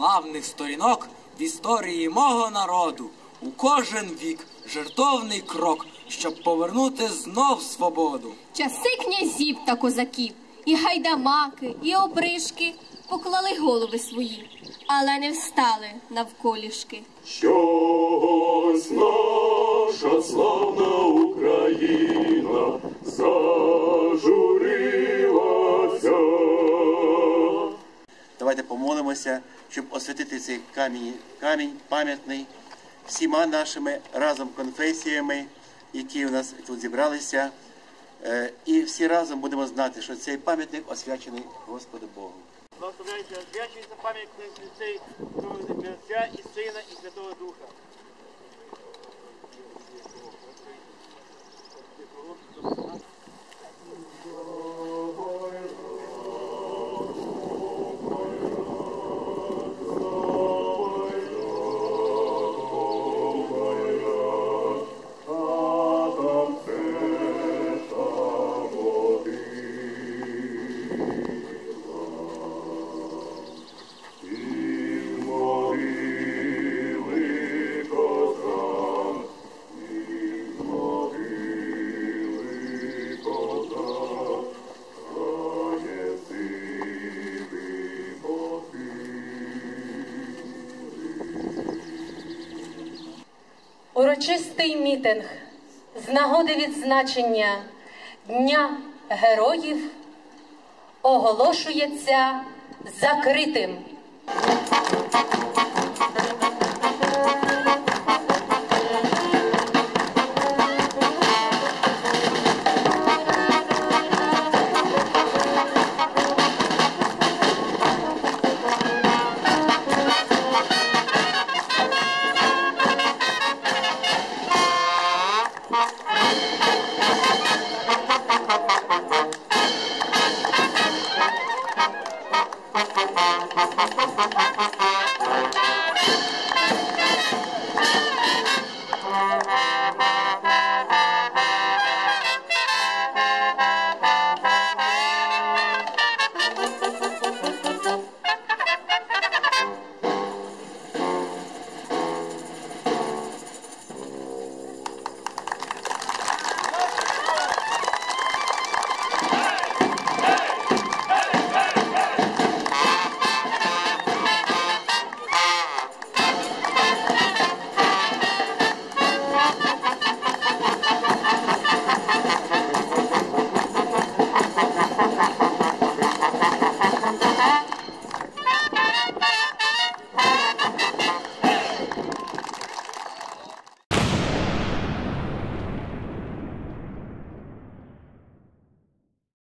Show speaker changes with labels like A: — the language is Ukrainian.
A: славних сторінок в історії мого народу. У кожен вік жертовний крок, щоб повернути знов свободу.
B: Часи князів та козаків, і гайдамаки, і опришки поклали голови свої, але не встали навколішки.
C: Щось наша славна Україна
D: Давайте помолимося, щоб освятити цей камінь, камінь пам'ятний всіма нашими разом конфесіями, які у нас тут зібралися. Е, І всі разом будемо знати, що цей пам'ятник освячений Господу Богу.
E: Благословляйте, освячується пам'ятник цей Отця і Сина і Святого Духа.
F: Урочистий мітинг з нагоди відзначення Дня Героїв оголошується закритим. Thank you.